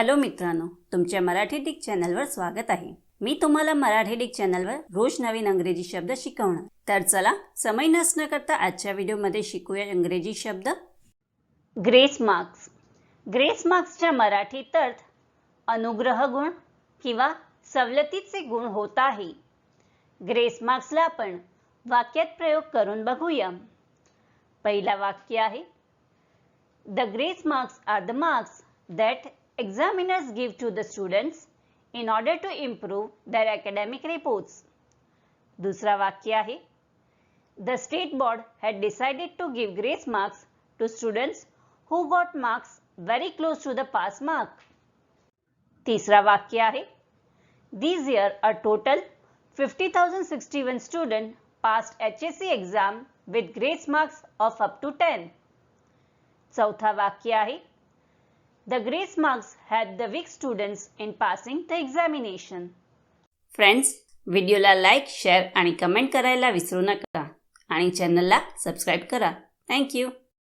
Hello मित्रांनो तुमच्या Marathi Dick चॅनलवर स्वागत आहे. मी तुम्हाला मराठी डिक चॅनलवर रोज नवीन अंग्रेजी शब्द शिकवणार. तर चला समय नसणं करता आजच्या व्हिडिओमध्ये शिकूया इंग्रजी शब्द. Grace marks. ग्रेस मार्क्सच्या मराठीत अर्थ अनुग्रह गुण किंवा सवलतीचे गुण होत आहे. ग्रेस मार्क्सला आपण वाक्यात प्रयोग करून बघूया. पहिला वाक्य आहे the grace marks are the marks that examiners give to the students in order to improve their academic reports. दुसरा वाक्य आहे The state board had decided to give grace marks to students who got marks very close to the pass mark. तिसरा वाक्य आहे This year a total 50,061 student passed HSC exam with grace marks of up to 10. चौथा वाक्य आहे The grace marks had the weak students in passing the examination friends व्हिडिओला like share आणि comment करायला विसरू नका. आणि चॅनलला सबस्क्राईब करा. थँक्यू